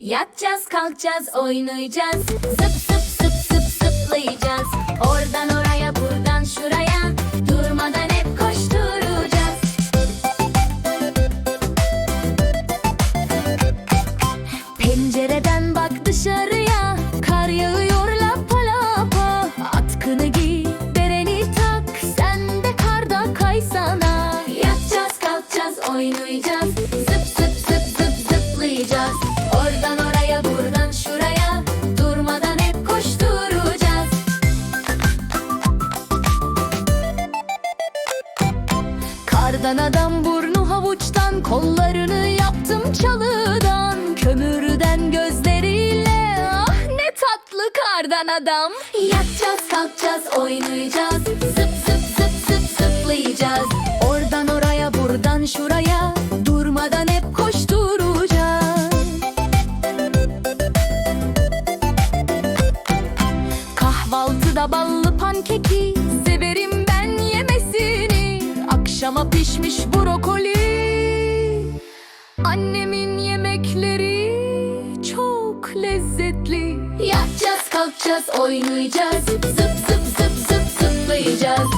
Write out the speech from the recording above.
Yatacağız kalkacağız oynayacağız. Zıp zıp zıp zıp zıplayacağız. Oradan oraya buradan şuraya. Durmadan hep koşturacağız. Pencereden bak dışarıya. Kar yağıyor lapa lapa. Atkını giy bereni tak. Sen de karda kaysana. Yatacağız kalkacağız oynayacağız Oradan oraya buradan şuraya Durmadan hep koşturacağız. Kardan adam burnu havuçtan Kollarını yaptım çalıdan. Kömürden gözleriyle Ah ne tatlı kardan adam. Yatacağız kalkacağız oynayacağız. Zıp zıp zıp zıp zıplayacağız. Oradan oraya buradan şuraya Durmadan hep Kahvaltıda ballı pankeki Severim ben yemesini. Akşama pişmiş brokoli. Annemin yemekleri çok lezzetli. Yatacağız kalkacağız oynayacağız. Zıp zıp zıp zıp zıplayacağız